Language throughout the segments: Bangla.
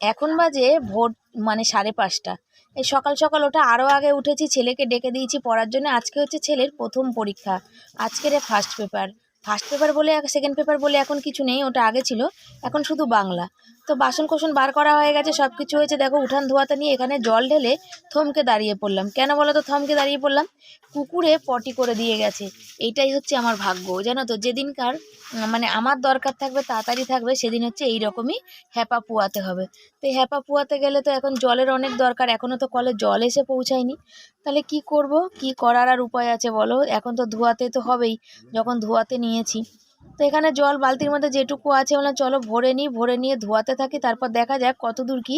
এখন বাজে ভোর মানে সাড়ে পাঁচটা। এই সকাল সকাল ওটা আরও আগে উঠেছি, ছেলেকে ডেকে দিয়েছি পড়ার জন্য। আজকে হচ্ছে ছেলের প্রথম পরীক্ষা। আজকের ফার্স্ট পেপার ফার্স্ট পেপার বলে সেকেন্ড পেপার বলে এখন কিছু নেই, ওটা আগে ছিল। এখন শুধু বাংলা। তো বাসন কোসন বার করা হয়ে গেছে সব কিছু হয়েছে। দেখো, উঠান ধোয়াতে নিয়ে এখানে জল ঢেলে থমকে দাঁড়িয়ে পড়লাম। কেন বলো তো, থমকে দাঁড়িয়ে পড়লাম? কুকুরে পটি করে দিয়ে গেছে। এইটাই হচ্ছে আমার ভাগ্য, জানো তো? যেদিনকার মানে আমার দরকার থাকবে, তাড়াতাড়ি থাকবে, সেদিন হচ্ছে এই রকমই হ্যাপা পুয়াতে হবে। তো এই হ্যাপা পুয়াতে গেলে তো এখন জলের অনেক দরকার এখনও তো কলে জল এসে পৌঁছায়নি। তাহলে কি করব? কি করার আর উপায় আছে বলো? এখন তো ধোয়াতে তো হবেই। যখন ধোয়াতে নিয়েছি। তো এখানে জল বালতির মধ্যে যেটুকু আছে বললাম চলো ভরে নিই, ভরে নিয়ে ধোয়াতে থাকি, তারপর দেখা যাক কত দূর কি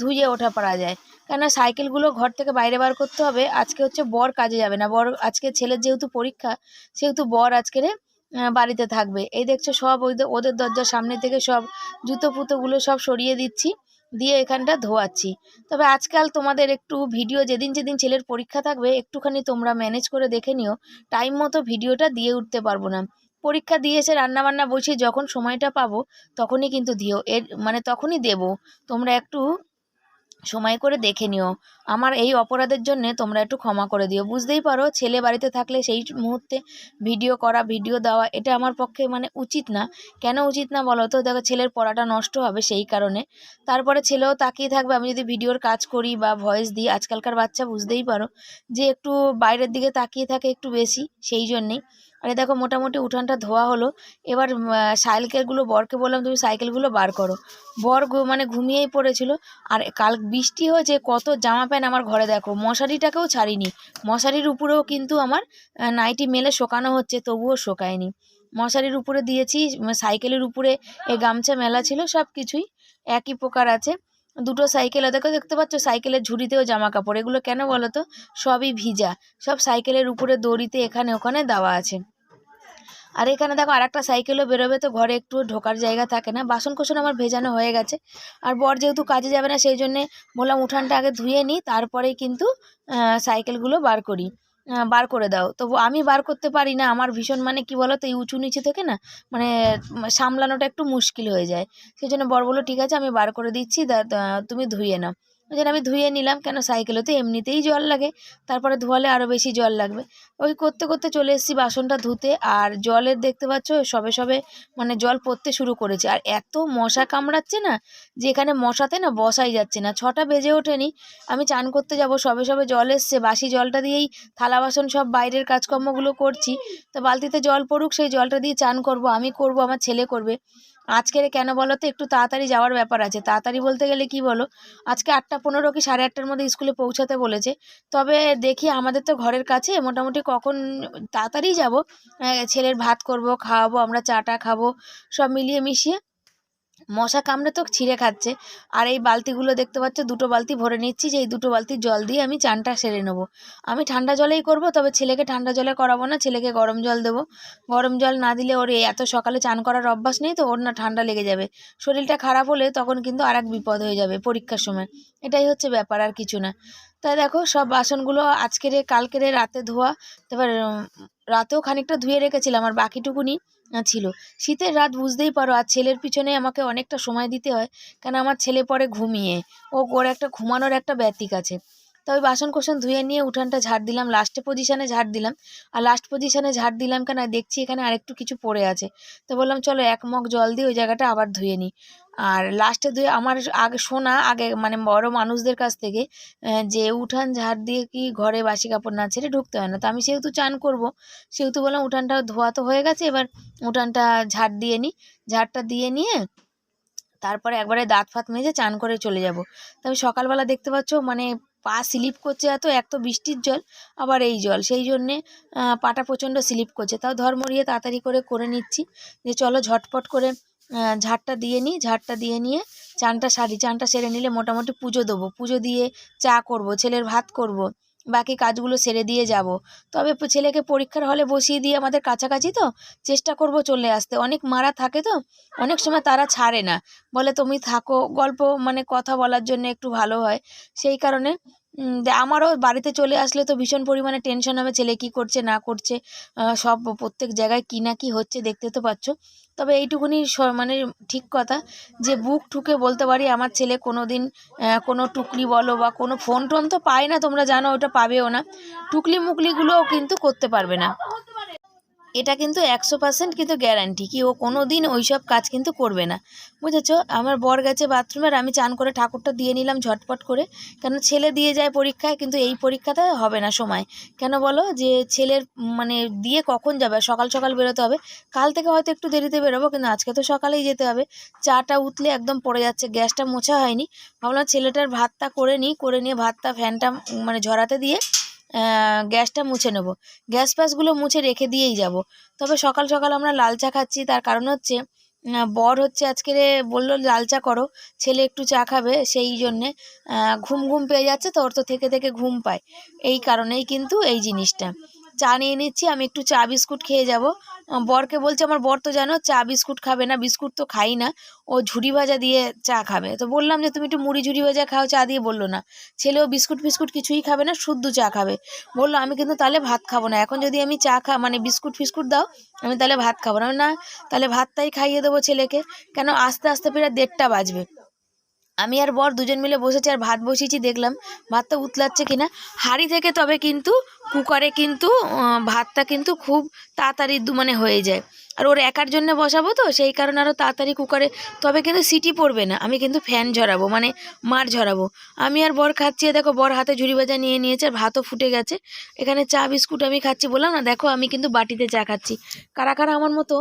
ধুয়ে ওঠা পারা যায়। কেননা সাইকেলগুলো ঘর থেকে বাইরে বার করতে হবে, আজকে হচ্ছে বর কাজে যাবে না। বর, আজকে ছেলের যেহেতু পরীক্ষা, সেহেতু বর আজকের বাড়িতে থাকবে। এই দেখছ সব ওদের ওদের দরজার সামনে থেকে সব জুতো ফুতোগুলো সব সরিয়ে দিচ্ছি, দিয়ে এখানটা ধোয়াচ্ছি। তবে আজকাল তোমাদের একটু ভিডিও যেদিন যেদিন ছেলের পরীক্ষা থাকবে, একটুখানি তোমরা ম্যানেজ করে দেখে নিও। টাইম মতো ভিডিওটা দিয়ে উঠতে পারব না। পরীক্ষা দিয়ে এসে রান্নাবান্না বসিয়ে যখন সময়টা পাবো, তখনই কিন্তু দিও। এর মানে তখনই দেবো। তোমরা একটু সময় করে দেখে নিও। আমার এই অপরাধের জন্যে তোমরা একটু ক্ষমা করে দিও। বুঝতেই পারো, ছেলে বাড়িতে থাকলে সেই মুহূর্তে ভিডিও করা, ভিডিও দেওয়া, এটা আমার পক্ষে মানে উচিত না। কেন উচিত না বলো তো? দেখো, ছেলের পড়াটা নষ্ট হবে সেই কারণে। তারপরে ছেলেও তাকিয়ে থাকবে, আমি যদি ভিডিওর কাজ করি বা ভয়েস দিই, আজকালকার বাচ্চা বুঝতেই পারো যে একটু বাইরের দিকে তাকিয়ে থাকে একটু বেশি, সেই জন্যেই। আরে দেখো মোটামুটি উঠানটা ধোয়া হলো। এবার সাইকেলগুলো, বরকে বললাম তুমি সাইকেলগুলো বার করো। বর মানে ঘুমিয়েই পড়েছিল। আর কাল বৃষ্টি হয়েছে, কত জামা প্যান্ট আমার ঘরে দেখো। মশারিটাকেও ছাড়িনি। মশারির উপরেও কিন্তু আমার নাইটি মেলে শোকানো হচ্ছে, তবুও শোকায়নি। মশারির উপরে দিয়েছি সাইকেলের উপরে এই গামছা মেলা ছিল সব কিছুই একই প্রকার আছে। দুটো সাইকেল দেখো দেখতে পাচ্ছ সাইকেলের ঝুড়িতেও জামা কাপড় এগুলো কেন বলো তো সবই ভিজা, সব সাইকেলের উপরে দড়িতে এখানে ওখানে দেওয়া আছে। আর এখানে দেখো আর একটা সাইকেলও বেরোবে, তো ঘরে একটু ঢোকার জায়গা থাকে না? বাসন কোসন আমার ভেজানো হয়ে গেছে। আর বর যেহেতু কাজে যাবে না, সেই জন্যে বললাম উঠানটা আগে ধুয়ে নিই, তারপরেই কিন্তু সাইকেলগুলো বার করি। বার করে দাও। তবু আমি বার করতে পারি না। আমার ভীষণ মানে কি বলো তো এই উঁচু নিচু থেকে না মানে সামলানোটা একটু মুশকিল হয়ে যায়। সেই জন্য বর বলল, ঠিক আছে, আমি বার করে দিচ্ছি তুমি ধুয়ে নাও। জন্য আমি ধুয়ে নিলাম, কেন সাইকেলে? তো এমনিতেই জল লাগে, তারপরে ধোয়ালে আরও বেশি জল লাগবে। ওই করতে করতে চলে এসেছি বাসনটা ধুতে, আর জলের দেখতে পাচ্ছ, সবে সবে মানে জল পড়তে শুরু করেছে। আর এত মশা কামড়াচ্ছে না, যে এখানে মশাতে না বসাই যাচ্ছে না। ছটা বেজে ওঠেনি, আমি চান করতে যাব, সবে সবে জল এসছে, বাসি জলটা দিয়েই থালা বাসন সব বাইরের কাজকর্মগুলো করছি। তো বালতিতে জল পড়ুক, সেই জলটা দিয়ে চান করব, আমি করব, আমার ছেলে করবে। আজকের কেন বলো তো? একটু তাড়াতাড়ি যাওয়ার ব্যাপার আছে। তাড়াতাড়ি বলতে গেলে কি বলো? আজকে আটটা পনেরো কি সাড়ে আটটার মধ্যে স্কুলে পৌঁছাতে বলেছে। তবে দেখি আমাদের তো ঘরের কাছে মোটামুটি কখন তাড়াতাড়ি যাব। ছেলের ভাত করব, খাওয়াবো, আমরা চাটা খাব, সব মিলিয়ে মিশিয়ে মশা কামড়ে তো ছিঁড়ে খাচ্ছে। আর এই বালতিগুলো দেখতে পাচ্ছ, দুটো বালতি ভরে নিচ্ছি যে এই দুটো বালতির জল দিয়ে আমি চানটা সেরে নেব। আমি ঠান্ডা জলেই করব, তবে ছেলেকে ঠান্ডা জলে করাবো না, ছেলেকে গরম জল দেবো। গরম জল না দিলে ওর এত সকালে চান করার অভ্যাস নেই, তো ওর না ঠান্ডা লেগে যাবে। শরীরটা খারাপ হলে তখন কিন্তু আর এক বিপদ হয়ে যাবে পরীক্ষার সময়। এটাই হচ্ছে ব্যাপার, আর কিছু না। তাই দেখো, সব বাসনগুলো আজকের কালকের রাতে ধোয়া তারপর রাতেও খানিকটা ধুয়ে রেখেছিলাম, আর বাকিটুকুনি ছিল। শীতের রাত বুঝতেই পারো, আর ছেলের পিছনে আমাকে অনেকটা সময় দিতে হয়, কেন আমার ছেলে পরে ঘুমিয়ে। ও, ওর একটা ঘুমানোর একটা ব্যতিক আছে। তবে বাসন কোসন ধুয়ে নিয়ে উঠানটা ঝাড় দিলাম লাস্টে পজিশানে ঝাড় দিলাম। আর লাস্ট পজিশানে ঝাড় দিলাম কেন? দেখছি এখানে আরেকটু কিছু পড়ে আছে। তো বললাম, চলো এক মগ জল দিয়ে ওই জায়গাটা আবার ধুয়ে নিই আর লাস্টে ধুয়ে আমার আগে শোনা আগে মানে বড় মানুষদের কাছ থেকে যে উঠান ঝাড় দিয়ে কি ঘরে বাসি কাপড় না ছেড়ে ঢুকতে হয় না। তো আমি সেহেতু চান করব। সেহেতু বললাম উঠানটা ধোয়া তো হয়ে গেছে, এবার উঠানটা ঝাড় দিয়ে নিই ঝাড়টা দিয়ে নিয়ে তারপরে একবারে দাঁত ফাত মেজে চান করে চলে যাব। তো আমি সকালবেলা দেখতে পাচ্ছ মানে পা স্লিপ করছে এত, এক তো বৃষ্টির জল, আবার এই জল। সেই জন্যে পাটা প্রচণ্ড স্লিপ করছে। তাও ধর্মরিয়ে তাড়াতাড়ি করে করে নিচ্ছি। যে চলো ঝটপট করে ঝাড়টা দিয়ে নিই, ঝাড়টা দিয়ে নিয়ে চানটা সারি, চানটা সেরে নিলে মোটামুটি পুজো দেবো। পুজো দিয়ে চা করব, ছেলের ভাত করব, বাকি কাজগুলো সেরে দিয়ে যাব। তবে ছেলেকে পরীক্ষার হলে বসিয়ে দিয়ে আমাদের কাছাকাছি তো চেষ্টা করব চলে আসতে। অনেক মারা থাকে তো, অনেক সময় তারা ছাড়ে না। বলে, তুমি থাকো। গল্প মানে কথা বলার জন্য একটু ভালো হয়। সেই কারণে আমারও বাড়িতে চলে আসলে তো ভীষণ পরিমাণে টেনশন হবে, ছেলে কি করছে, না করছে সব প্রত্যেক জায়গায় কি না কি হচ্ছে দেখতে তো পাচ্ছ। তবে এইটুকুনি মানে ঠিক কথা যে বুক ঠুকে বলতে পারি, আমার ছেলে কোনো দিন কোনো টুকলি বলো বা কোনো ফোন টোন তো পায় না, তোমরা জানো ওটা পাবেও না। টুকলি মুকলিগুলোও কিন্তু করতে পারবে না। এটা কিন্তু একশো পার্সেন্ট কিন্তু গ্যারান্টি কি ও কোনো দিন ওই সব কাজ কিন্তু করবে না। বুঝেছ? আমার বর গেছে বাথরুমে আর আমি চান করে ঠাকুরটা দিয়ে নিলাম ঝটপট করে। কেন ছেলে দিয়ে যায় পরীক্ষায়, কিন্তু এই পরীক্ষাতে হবে না সময়। কেন বলো? যে ছেলের মানে দিয়ে কখন যাবে? সকাল সকাল বেরোতে হবে। কাল থেকে হয়তো একটু দেরিতে বেরোবো, কিন্তু আজকে তো সকালেই যেতে হবে। চাটা উতলে একদম পড়ে যাচ্ছে, গ্যাসটা মোছা হয়নি। ভাবলাম ছেলেটার ভাতটা করে নিই, করে নিয়ে ভাতটা ফ্যানটা মানে ঝরাতে দিয়ে গ্যাসটা মুছে নেব। গ্যাস পাসগুলো মুছে রেখে দিয়েই যাব। তবে সকাল সকাল আমরা লাল চা খাচ্ছি। তার কারণ হচ্ছে বর হচ্ছে আজকে বলল, লাল চা করো, ছেলে একটু চা খাবে সেই জন্যে ঘুম ঘুম পেয়ে যাচ্ছে তো, ওর তো থেকে থেকে ঘুম পায়। এই কারণেই কিন্তু এই জিনিসটা। চা নিয়ে নিচ্ছি, আমি একটু চা বিস্কুট খেয়ে যাব। বরকে বলছে, আমার বর তো জানো চা বিস্কুট খাবে না, বিস্কুট তো খাই না। ও ঝুড়ি ভাজা দিয়ে চা খাবে। তো বললাম যে, তুমি একটু মুড়ি ঝুড়ি ভাজা খাও, চা দিয়ে? বলল না। ছেলেও বিস্কুট ফিস্কুট কিছুই খাবে না, শুদ্ধ চা খাবে। বলল, আমি কিন্তু তাহলে ভাত খাব না, এখন যদি আমি চা খা মানে বিস্কুট ফিস্কুট দাও, আমি তাহলে ভাত খাব না। না, তাহলে ভাতটাই খাইয়ে দেবো ছেলেকে। কেন, আস্তে আস্তে প্রায় দেড়টা বাজবে। আমি আর বর দুজন মিলে বসেছি আর ভাত বসিয়েছি, দেখলাম ভাতটা উতলাচ্ছে কিনা। হাঁড়ি থেকে তবে কিন্তু কুকারে কিন্তু ভাতটা কিন্তু খুব তাড়াতাড়ি দু- মানে হয়ে যায়। আর ওর একার জন্য বসাবো তো, সেই কারণে আরও তাড়াতাড়ি কুকারে, তবে কিন্তু সিটি পড়বে না। আমি কিন্তু ফ্যান ঝরাবো মানে মার ঝরাবো। আমি আর বর খাচ্ছি দেখো বর হাতে ঝুড়ি ভাজা নিয়ে নিয়েছে আর ভাতও ফুটে গেছে। এখানে চা, বিস্কুট আমি খাচ্ছি বললাম না, দেখো আমি কিন্তু বাটিতে চা খাচ্ছি। কারা কারা আমার মতো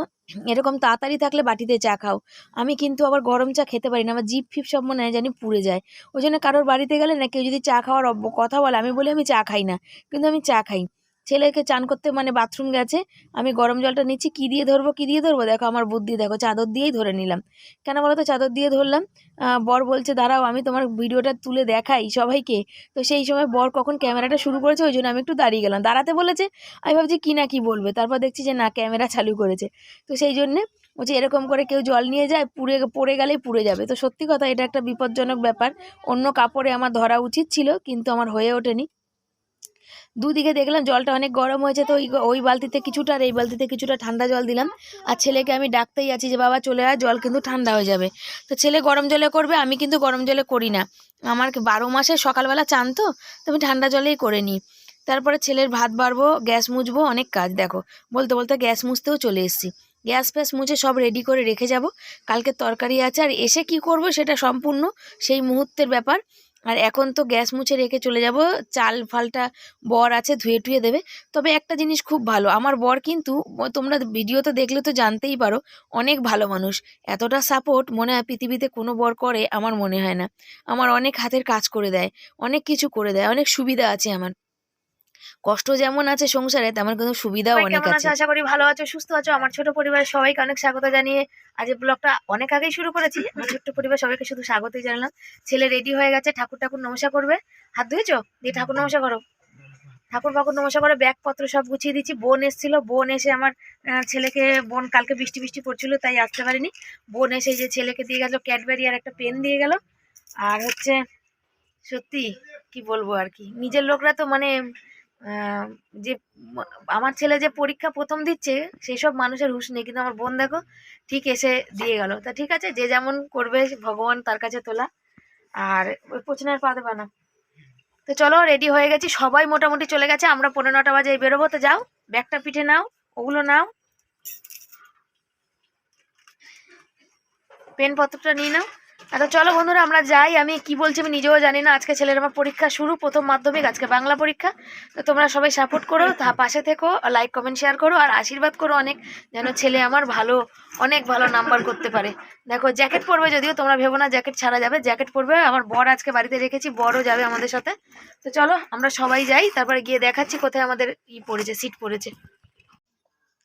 এরকম তাড়াতাড়ি থাকলে বাটিতে চা খাও। আমি কিন্তু আবার গরম চা খেতে পারি না, আমার জিপ ফিপ সব মনে হয় জানি পুড়ে যায়। ওই জন্য কারোর বাড়িতে গেলে না কেউ যদি চা খাওয়ার কথা বলে, আমি বলি আমি চা খাই না, কিন্তু আমি চা খাই। ছেলেকে চান করতে মানে বাথরুম গেছে, আমি গরম জলটা নিচ্ছি, কী দিয়ে ধরবো, কী দিয়ে ধরবো? দেখো আমার বুদ্ধি, দেখো চাদর দিয়েই ধরে নিলাম। কেন বলো তো চাদর দিয়ে ধরলাম। বর বলছে, দাঁড়াও, আমি তোমার ভিডিওটা তুলে দেখাই সবাইকে। তো সেই সময় বর কখন ক্যামেরাটা শুরু করেছে, ওই জন্য আমি একটু দাঁড়িয়ে গেলাম। দাঁড়াতে বলেছে, আমি ভাবছি কী না কী বলবে? তারপর দেখছি যে না, ক্যামেরা চালু করেছে। তো সেই জন্যে বলছে, এরকম করে কেউ জল নিয়ে যায়, পুড়ে, পড়ে গেলেই পুড়ে যাবে। তো সত্যি কথা, এটা একটা বিপজ্জনক ব্যাপার। অন্য কাপড়ে আমার ধরা উচিত ছিল, কিন্তু আমার হয়ে ওঠেনি। দুদিকে দেখলাম জলটা অনেক গরম হয়েছে, তো ওই বালতিতে কিছুটা আর এই বালতিতে কিছুটা ঠান্ডা জল দিলাম। আর ছেলেকে আমি ডাকতেই আছি যে, বাবা, চলে আয়, জল কিন্তু ঠান্ডা হয়ে যাবে। তো ছেলে গরম জলে করবে, আমি কিন্তু গরম জলে করি না। আমার বারো মাসে সকালবেলা চান তো আমি ঠান্ডা জলেই করে নিই। তারপরে ছেলের ভাত বাড়বো, গ্যাস মুছবো, অনেক কাজ, দেখো। বলতে বলতে গ্যাস মুছতেও চলে এসেছি। গ্যাস ফ্যাস মুছে সব রেডি করে রেখে যাব। কালকে তরকারি আছে, আর এসে কি করব সেটা সম্পূর্ণ সেই মুহূর্তের ব্যাপার। আর এখন তো গ্যাস মুছে রেখে চলে যাব। চাল ফালটা বর আছে ধুয়ে টুয়ে দেবে। তবে একটা জিনিস খুব ভালো, আমার বর কিন্তু তোমরা ভিডিওতে দেখলে তো জানতেই পারো, অনেক ভালো মানুষ। এতটা সাপোর্ট মনে হয় পৃথিবীতে কোনো বর করে আমার মনে হয় না। আমার অনেক হাতের কাজ করে দেয়, অনেক কিছু করে দেয়, অনেক সুবিধা আছে আমার। কষ্ট যেমন আছে সংসারে তেমন কিন্তু সুবিধাও অনেক আছে। আশা করি ভালো আছো সুস্থ আছো। আমার ছোট পরিবার সবাইকে অনেক স্বাগত জানিয়ে আজ এই ব্লগটা অনেক আগেই শুরু করেছি। আমার ছোট্ট পরিবার সবাইকে শুধু স্বাগতই জানালাম। ছেলে রেডি হয়ে গেছে ঠাকুর ঠাকুর নমস্কার করবে। হাত ধুয়েছো? দিয়ে ঠাকুর নমস্কার করো। ঠাকুর ফাকুর নমস্কার করে ব্যাগপত্র সব গুছিয়ে দিচ্ছি। বোন এসেছিল বোন এসে আমার ছেলেকে বোন কালকে বৃষ্টি বৃষ্টি পড়ছিল তাই আসতে পারিনি। বোন এসে যে ছেলেকে দিয়ে গেল ক্যাডবেরি আর একটা পেন দিয়ে গেল। আর হচ্ছে সত্যি কি বলব আর কি? নিজের লোকরা তো মানে যে আমার ছেলে যে পরীক্ষা প্রথম দিচ্ছে সেই সব মানুষের হুঁশ নেই। কিন্তু আমার বোন দেখো, ঠিক এসে দিয়ে গেল। তা ঠিক আছে, যে যেমন করবে ভগবান তার কাছে তোলা। আর ওই পোচনের পা দেবা না তো চলো রেডি হয়ে গেছি। সবাই মোটামুটি চলে গেছে। আমরা পনেরো নটা বাজে বেরোবো। তো যাও, ব্যাগটা পিঠে নাও, ওগুলো নাও। পেন পত্রটা নিয়ে নাও। আচ্ছা চলো বন্ধুরা, আমরা যাই। আমি কি বলছি আমি নিজেও জানি না। আজকে ছেলের আমার পরীক্ষা শুরু, প্রথম মাধ্যমিক, আজকে বাংলা পরীক্ষা। তো তোমরা সবাই সাপোর্ট করো, তা পাশে থেকো লাইক কমেন্ট শেয়ার করো, আর আশীর্বাদ করো অনেক, যেন ছেলে আমার ভালো, অনেক ভালো নাম্বার করতে পারে। দেখো জ্যাকেট পরবে যদিও, তোমরা ভেবো না জ্যাকেট ছাড়া যাবে। জ্যাকেট পরবে, আমার বর আজকে বাড়িতে রেখেছি বড়ও যাবে আমাদের সাথে। তো চলো, আমরা সবাই যাই, তারপরে গিয়ে দেখাচ্ছি কোথায় আমাদের ই পড়েছে সিট পড়েছে।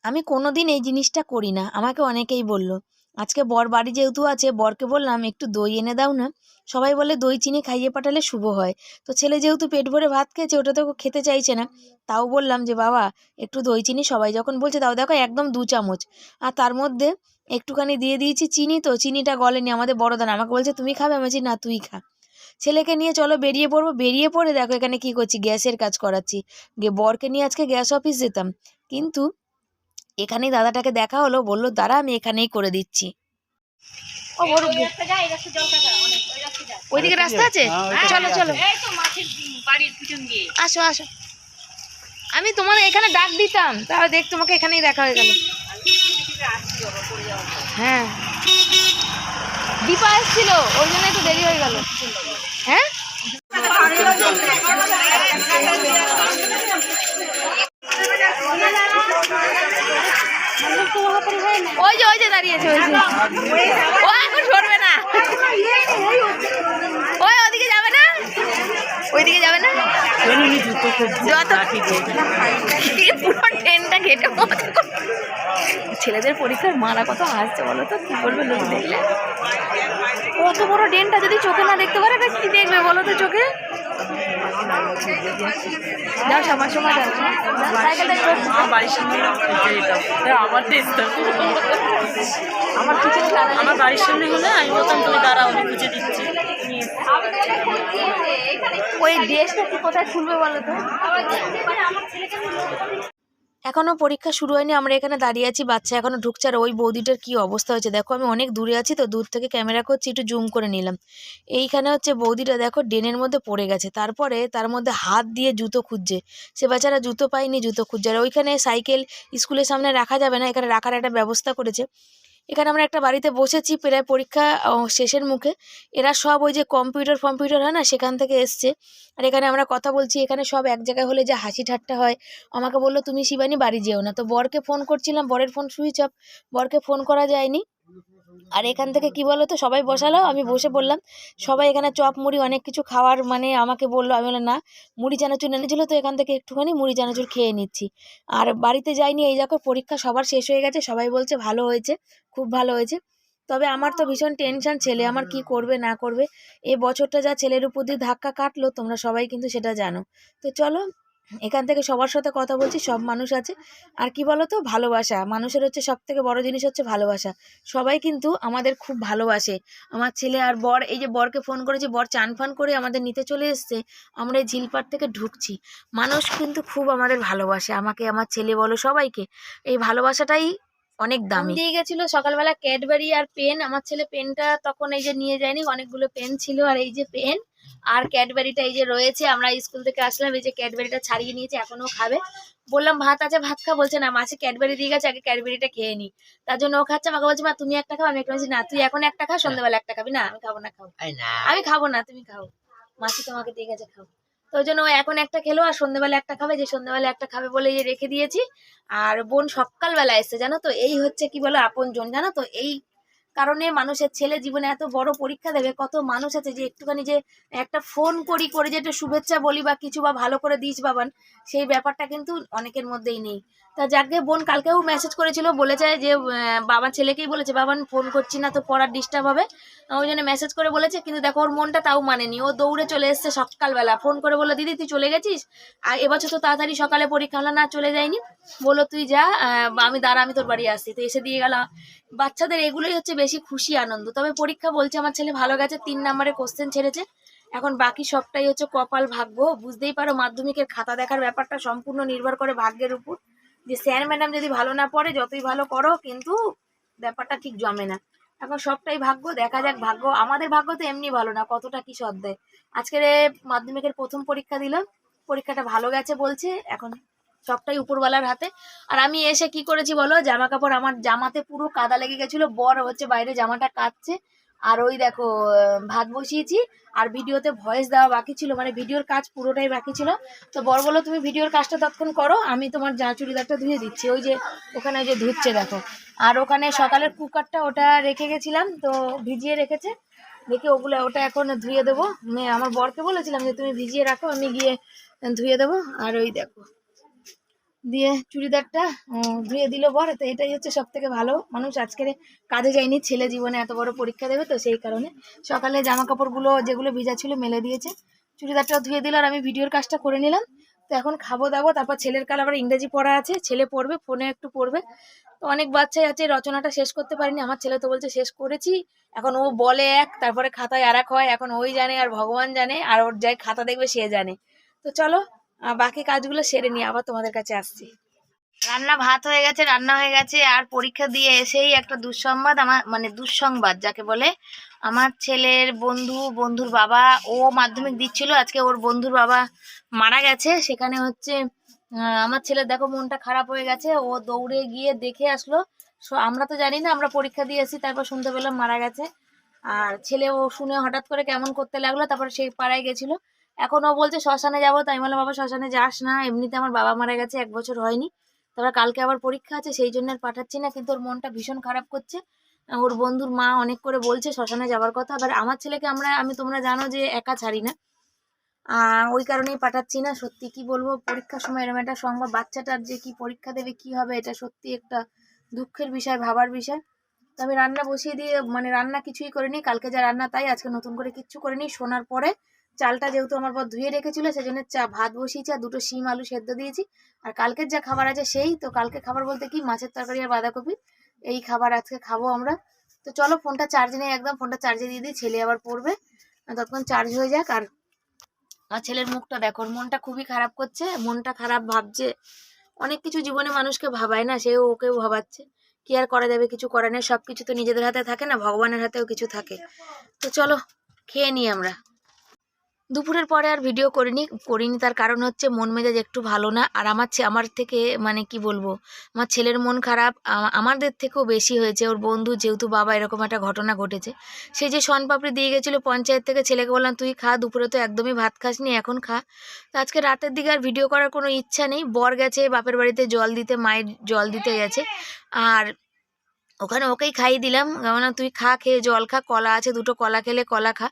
আমি কোনো দিন এই জিনিসটা করি না। আমাকে অনেকেই বলল, আজকে বর বাড়ি যেহেতু আছে, বরকে বললাম, একটু দই এনে দাও না। সবাই বলে, দই, চিনি খাইয়ে পাঠালে শুভ হয়। তো ছেলে যেহেতু পেট ভরে ভাত খেয়েছে, ওটা তো খেতে চাইছে না। তাও বললাম যে, বাবা, একটু দই, চিনি সবাই যখন বলছে, তাও দেখো একদম দু চামচ। আর তার মধ্যে একটুখানি দিয়ে দিয়েছি চিনি, তো চিনিটা গলেনি আমাদের বড় দানা আমাকে বলছে, তুমি খাবে? আমি না, তুই খা। ছেলেকে নিয়ে চলো বেরিয়ে পড়ব। বেরিয়ে পড়ে দেখো এখানে কি করছি, গ্যাসের কাজ করাচ্ছি। গে, বরকে নিয়ে আজকে গ্যাস অফিস যেতাম। কিন্তু এখানেই দাদাটাকে দেখা হলো বলল দাঁড়া আমি এখানেই করে দিচ্ছি। ওইদিকে রাস্তা আছে? চলো চলো আসো আসো। আমি তোমার এখানে ডাক দিতাম তাহলে দেখ তোমাকে এখানেই দেখা হয়ে গেল। হ্যাঁ। দীপা এসেছিল ওর জন্য একটু দেরি হয়ে গেল। হ্যাঁ? ওই যে ওই যে দাঁড়িয়েছে ওই যে। ও এখন সরবে না। ওই ওদিকে যাবে না? ওইদিকে যাবে না? পুরো ট্রেনটা ঘেটে ছেলেদের পরীক্ষার মারা কত আসছে বলো তো? কি বলবে লোক দেখলে? কত বড় ডেনটা যদি চোখে না দেখতে পারে কি দেখবে বলো তো চোখে? যাও সবার সময় যাও। বাড়ির সামনে আমার আমার কিছু আমার বাড়ির সামনে হলে আমি বলতাম তুমি দাঁড়াও আমি খুঁজে দিচ্ছি। ওই ড্রেসটা কি কোথায় খুলবে বলো তো? এখনও পরীক্ষা শুরু হয়নি, আমরা এখানে দাঁড়িয়ে আছি, বাচ্চা এখনও ঢুকছে আর ওই বৌদিটার কি অবস্থা হয়েছে? দেখো, আমি অনেক দূরে আছি তো, দূর থেকে ক্যামেরা করছি, একটু জুম করে নিলাম। এইখানে হচ্ছে বৌদিটা দেখো, ড্রেনের মধ্যে পড়ে গেছে, তারপরে তার মধ্যে হাত দিয়ে জুতো খুঁজছে। সে বাচ্চারা জুতো পায়নি, জুতো খুঁজছে, আর ওইখানে সাইকেল স্কুলের সামনে রাখা যাবে না, এখানে রাখার একটা ব্যবস্থা করেছে। এখানে আমরা একটা বাড়িতে বসেছি প্রায় পরীক্ষা শেষের মুখে। এরা সব ওই যে কম্পিউটার ফম্পিউটার হয় না, সেখান থেকে এসছে। আর এখানে আমরা কথা বলছি, এখানে সব এক জায়গায় হলে যে হাসি ঠাট্টা হয়। আমাকে বলল, তুমি শিবানী, বাড়ি যেও না। তো বরকে ফোন করছিলাম, বরের ফোন সুইচ অফ বরকে ফোন করা যায়নি। আর এখান থেকে কি বলো তো? সবাই বসালো, আমি বসে বললাম সবাই এখানে চপ, মুড়ি, অনেক কিছু খাওয়ার মানে আমাকে বলল, আমি বললাম, না, মুড়ি, চানাচুর এনেছিল তো, এখান থেকে একটুখানি মুড়ি, চানাচুর খেয়ে নিচ্ছি। আর বাড়িতে যাইনি, এই দেখো পরীক্ষা সবার শেষ হয়ে গেছে, সবাই বলছে ভালো হয়েছে, খুব ভালো হয়েছে। তবে আমার তো ভীষণ টেনশন, ছেলে আমার কি করবে, না করবে? এ বছরটা যা ছেলের উপর দিয়ে ধাক্কা কাটলো, তোমরা সবাই কিন্তু সেটা জানো। তো চলো এখান থেকে সবার সাথে কথা বলছি, সব মানুষ আছে। আর কি বলো তো ভালোবাসা। মানুষের হচ্ছে সব থেকে বড় জিনিস হচ্ছে ভালোবাসা। সবাই কিন্তু আমাদের খুব ভালোবাসে। আমার ছেলে আর বর, এই যে বরকে ফোন করেছি, বর চান ফান করে আমাদের নিতে চলে এসছে। আমরা এই ঝিলপাট থেকে ঢুকছি। মানুষ কিন্তু খুব আমাদের ভালোবাসে। আমাকে, আমার ছেলে বলো সবাইকে। এই ভালোবাসাটাই অনেক দামি। দিয়ে গেছিল সকালবেলা ক্যাডবেরি আর পেন আমার ছেলে পেনটা তখন এই যে নিয়ে যায়নি অনেকগুলো পেন ছিল আর এই যে পেন আর ক্যাডবেরিটা এই যে রয়েছে আমরা স্কুল থেকে আসলাম এই যে ক্যাডবেরিটা ছাড়িয়ে নিয়েছে এখনও খাবে। বললাম ভাত আছে ভাত খা। বলছে না মাছে ক্যাডবেরি দিয়ে গেছে আগে ক্যাডবেরিটা খেয়ে নি। তার জন্য ও খাচ্ছে আমাকে বলছে মা তুমি একটা খাও আমি একটা বলছি না তুই এখন একটা খা সন্ধ্যাবেলা একটা খাবি। না আমি খাব না খাও আমি খাব না তুমি খাও। মাছি তোমাকে দিয়ে গেছে খাও। তো ওই জন্য ও এখন একটা খেলো আর সন্ধ্যেবেলা একটা খাবে, যে সন্ধ্যেবেলা একটা খাবে বলে রেখে দিয়েছি। আর বোন সকালবেলা এসছে, জানো তো? এই হচ্ছে কি বলো আপন জন জানো তো? এই কারণে মানুষের ছেলে জীবনে এত বড় পরীক্ষা দেবে, কত মানুষ আছে যে একটুখানি যে একটা ফোন করি, করে যে একটা শুভেচ্ছা বলি বা কিছু বা ভালো করে দিস বাবান, সেই ব্যাপারটা কিন্তু অনেকের মধ্যেই নেই। তা যাকে বোন কালকেও মেসেজ করেছিল, বলেছে যে বাবা ছেলেকেই বলেছে, বাবান ফোন করছি না, তো পড়ার ডিস্টার্ব হবে। ওই জন্য মেসেজ করে বলেছে, কিন্তু দেখো ওর মনটা তাও মানেনি। ও দৌড়ে চলে এসছে সকালবেলা ফোন করে বলল, দিদি, তুই চলে গেছিস? আর এবছর তো তাড়াতাড়ি সকালে পরীক্ষা হলো, না, চলে যায়নি। বলল, তুই যা আমি দাঁড়া, আমি তোর বাড়ি আসছি। তো এসে দিয়ে গেল। বাচ্চাদের এগুলোই হচ্ছে বেশি খুশি, আনন্দ। তবে পরীক্ষা বলছে আমার ছেলে ভালো গেছে, তিন নম্বরে কোশ্চেন ছেড়েছে। এখন বাকি সবটাই হচ্ছে কপাল ভাগ্য। বুঝতেই পারো মাধ্যমিকের খাতা দেখার ব্যাপারটা সম্পূর্ণ নির্ভর করে ভাগ্যের উপর। যে স্যার ম্যাডাম যদি ভালো না পড়ে, যতই ভালো করো, কিন্তু ব্যাপারটা ঠিক জমে না। এখন সবটাই ভাগ্য, দেখা যাক ভাগ্য। আমাদের ভাগ্য তো এমনি ভালো না, কতটা কি সদ দেয়। আজকের মাধ্যমিকের প্রথম পরীক্ষা দিল পরীক্ষাটা ভালো গেছে বলছে, এখন সবটাই উপরওয়ালার হাতে। আর আমি এসে কি করেছি বলো? জামা কাপড় আমার জামাতে পুরো কাদা লেগে গেছিল, বর হচ্ছে বাইরে জামাটা কাচ্ছে আর ওই দেখো ভাত বসিয়েছি, আর ভিডিওতে ভয়েস দেওয়া বাকি ছিল মানে ভিডিওর কাজ পুরোটাই বাকি ছিল। তো বর বলো তুমি ভিডিওর কাজটা তৎক্ষণ করো, আমি তোমার যা চুড়িদারটা ধুয়ে দিচ্ছি। ওই যে ওখানে ওই যে ধুচ্ছে দেখো। আর ওখানে সকালের কুকারটা ওটা রেখে গেছিলাম, তো ভিজিয়ে রেখেছে। দেখে ওগুলো, ওটা এখন ধুয়ে দেবো। আমার বরকে বলেছিলাম যে, তুমি ভিজিয়ে রাখো, আমি গিয়ে ধুয়ে দেবো। আর ওই দেখো। দিয়ে চুড়িদারটা ধুয়ে দিল বর। তো এটাই হচ্ছে সব থেকে ভালো। মানুষ আজকের কাজে যায়নি, ছেলে জীবনে এত বড় পরীক্ষা দেবে তো সেই কারণে। সকালে জামা কাপড়গুলো যেগুলো ভিজা ছিল মেলে দিয়েছে। চুড়িদারটাও ধুয়ে দিল আর আমি ভিডিওর কাজটা করে নিলাম। তো এখন খাব দাবো, তারপর ছেলের কাল আবার ইংরেজি পড়া আছে। ছেলে পড়বে, ফোনে একটু পড়বে। তো অনেক বাচ্চাই আছে, রচনাটা শেষ করতে পারিনি। আমার ছেলে তো বলছে শেষ করেছি। এখন ও বলে এক, তারপরে খাতায় আর এক হয়। এখন ওই জানে আর ভগবান জানে, আর ওর যাই খাতা দেখবে সে জানে। তো চলো বাকি কাজগুলো সেরে নিয়ে আবার তোমাদের কাছে আসছি। রান্না ভাত হয়ে গেছে, রান্না হয়ে গেছে, আর পরীক্ষা দিয়ে এসেই একটা দুঃসংবাদ, আমার মানে দুঃসংবাদ যাকে বলে। আমার ছেলের বন্ধু, বন্ধুর বাবা, ও মাধ্যমিক দিচ্ছিল, আজকে ওর বন্ধুর বাবা মারা গেছে। সেখানে হচ্ছে আমার ছেলের দেখো মনটা খারাপ হয়ে গেছে, ও দৌড়ে গিয়ে দেখে আসলো। আমরা তো জানি না, আমরা পরীক্ষা দিয়ে এসেছি তারপর শুনতে পেলাম মারা গেছে। আর ছেলে ও শুনে হঠাৎ করে কেমন করতে লাগল, তারপর সে পাড়ায় গেছিল। এখন ও বলছে, শ্মশানে যাব। তাই বললাম, বাবা, শ্মশানে যাস না। এমনিতে আমার বাবা মারা গেছে, এক বছর হয়নি। তারপর কালকে আবার পরীক্ষা আছে, সেই জন্য আর পাঠাচ্ছি না। কিন্তু ওর মনটা ভীষণ খারাপ করছে। ওর বন্ধুর মা অনেক করে বলছে, শ্মশানে যাওয়ার কথা। আবার আমার ছেলেকে আমরা, আমি তোমরা জানো যে একা ছাড়ি না। ওই কারণেই পাঠাচ্ছি না। সত্যি কি বলব, পরীক্ষার সময় এরকম একটা সংবাদ, বাচ্চাটার যে কি পরীক্ষা দেবে, কি হবে, এটা সত্যি একটা দুঃখের বিষয়, ভাবার বিষয়। তো আমি রান্না বসিয়ে দিয়ে মানে রান্না কিছুই করিনি। কালকে যা রান্না, তাই আজকে নতুন করে কিচ্ছু করিনি। শোনার পরে চালটা যেহেতু আমার পর ধুয়ে রেখেছিল, সেজন্য চা, ভাত বসিয়েছি আর দুটো শিম আলু সেদ্ধ দিয়েছি। আর কালকের যা খাবার আছে সেই, তো কালকে খাবার বলতে কি, মাছের তরকারি আর বাঁধাকপি। এই খাবার আজকে খাব আমরা। তো চলো ফোনটা চার্জে নেই একদম, ফোনটা চার্জে দিয়ে দিই, ছেলে আবার পড়বে। ততক্ষণ চার্জ হয়ে যাক। আর আর ছেলের মুখটা দেখো মনটা খুবই খারাপ করছে। মনটা খারাপ ভাবছে। অনেক কিছু জীবনে মানুষকে ভাবায় না, সেও ওকেও ভাবাচ্ছে। কি আর করা যাবে, কিছু করার নেই। সব কিছু তো নিজেদের হাতে থাকে না, ভগবানের হাতেও কিছু থাকে। তো চলো, খেয়ে নিই আমরা। দুপুরের পরে আর ভিডিও করিনি করিনি। তার কারণ হচ্ছে মন মেজাজ একটু ভালো না। আর আমার আমার থেকে মানে কি বলব, আমার ছেলের মন খারাপ। আমাদের থেকেও বেশি হয়েছে। ওর বন্ধু যেহেতু বাবা, এরকম একটা ঘটনা ঘটেছে। সে যে শনপাপড়ি দিয়ে গেছিল পঞ্চায়েত থেকে, ছেলেকে বললাম, তুই খা, দুপুরে তো একদমই ভাত খাসনি, এখন খা। তো আজকে রাতের দিকে আর ভিডিও করার কোনো ইচ্ছা নেই। বর গেছে, বাপের বাড়িতে জল দিতে, মায়ের জল দিতে গেছে। আর ওখানে ওকেই খাইয়ে দিলাম। কেননা তুই খা, খেয়ে জল খা, কলা আছে, দুটো কলা খেলে কলা খা।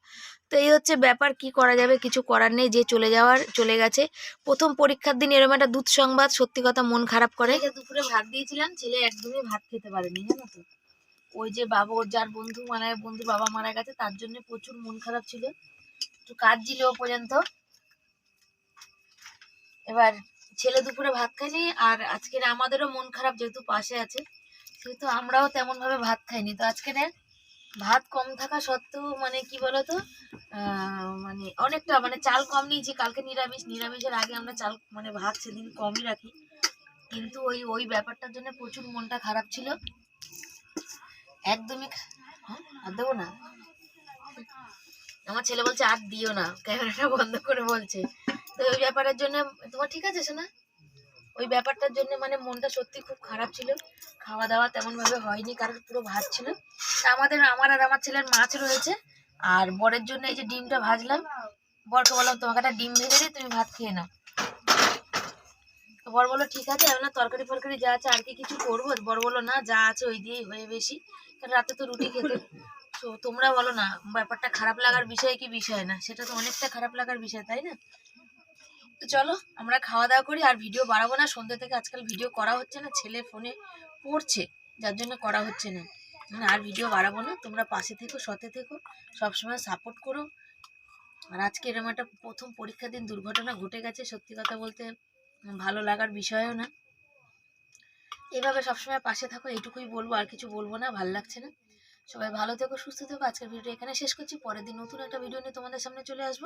তো এই হচ্ছে ব্যাপার, কি করা যাবে কিছু করার নেই, যে চলে যাওয়ার চলে গেছে। প্রথম পরীক্ষার দিন এরকম একটা দুধ সংবাদ সত্যি কথা মন খারাপ করে। দুপুরে ভাত দিয়েছিলাম, ছেলে একদমই ভাত খেতে পারেনি, জানো তো। ওই যে বাবা, ওর যার বন্ধু মানে বন্ধু বাবা মারা গেছে, তার জন্য প্রচুর মন খারাপ ছিল। একটু কাজ ও পর্যন্ত। এবার ছেলে দুপুরে ভাত খাইনি আর আজকের আমাদেরও মন খারাপ যেহেতু পাশে আছে, সেহেতু আমরাও তেমন ভাবে ভাত খাইনি। তো আজকে ভাত কম থাকা সত্ত্বেও মানে কি বলতো? মানে অনেকটা মানে চাল কম নিয়েছি কালকে নিরামিষ। নিরামিষের আগে আমরা চাল মানে ভাত সেদিন কমই রাখি। কিন্তু ওই ওই ব্যাপারটার জন্য প্রচুর মনটা খারাপ ছিল। একদমই হ্যাঁ? আর দেবো না? আমার ছেলে বলছে, আর দিও না। ক্যামেরাটা বন্ধ করে বলছে। তো ওই ব্যাপারের জন্য তোমার ঠিক আছে শোনা ওই ব্যাপারটার জন্য মানে মনটা সত্যি খুব খারাপ ছিল। খাওয়া দাওয়া তেমন ভাবে হয়নি কারণ পুরো ভাত ছিল। তা আমাদের, আমার আর আমার ছেলের মাছ রয়েছে। আর বরের জন্য এই যে ডিমটা ভাজলাম, বরকে বললাম, তোমাকে একটা ডিম ভেজে দিই, তুমি ভাত খেয়ে নাও। তো বর বলল, ঠিক আছে, আমি না তরকারি ফরকারি যা আছে আর কি কিছু করব? বর বলল, না, যা আছে ওই দিয়েই হয়ে বেশি। কারণ রাতে তো রুটি খেতে তো তোমরা বলো না, ব্যাপারটা খারাপ লাগার বিষয় কি বিষয় না? সেটা তো অনেকটা খারাপ লাগার বিষয়, তাই না? তো চলো, আমরা খাওয়া দাওয়া করি আর ভিডিও বাড়াবো না। সন্ধ্যে থেকে আজকাল ভিডিও করা হচ্ছে না, ছেলে ফোনে পড়ছে, যার জন্য করা হচ্ছে না। মানে আর ভিডিও বাড়াবো না, তোমরা পাশে থেকো সতে থেকো, সবসময় সাপোর্ট করো। আর আজকে এরকম একটা প্রথম পরীক্ষার দিন, দুর্ঘটনা ঘটে গেছে, সত্যি কথা বলতে ভালো লাগার বিষয়ও না। এভাবে সবসময় পাশে থাকো, এইটুকুই বলব, আর কিছু বলব না, ভালো লাগছে না। সবাই ভালো থেকো, সুস্থ থেকো। আজকের ভিডিওটা এখানে শেষ করছি। পরের দিন নতুন একটা ভিডিও নিয়ে তোমাদের সামনে চলে আসব।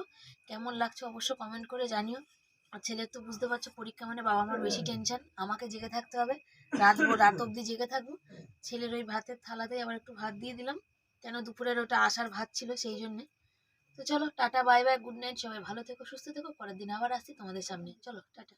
কেমন লাগছে অবশ্য কমেন্ট করে জানিও। আর ছেলের তো বুঝতে পারছ পরীক্ষা মানে বাবা মার বেশি টেনশন আমাকে জেগে থাকতে হবে। রাত রাত অব্দি জেগে থাকব। ছেলের ওই ভাতের থালাতেই আবার একটু ভাত দিয়ে দিলাম। কেন দুপুরের ওটা আসার ভাত ছিল সেই জন্যে। তো চলো, tata bye bye good night সবাই। ভালো থেকো, সুস্থ থেকো। পরের দিন আবার আসছি তোমাদের সামনে। চলো, টাটা।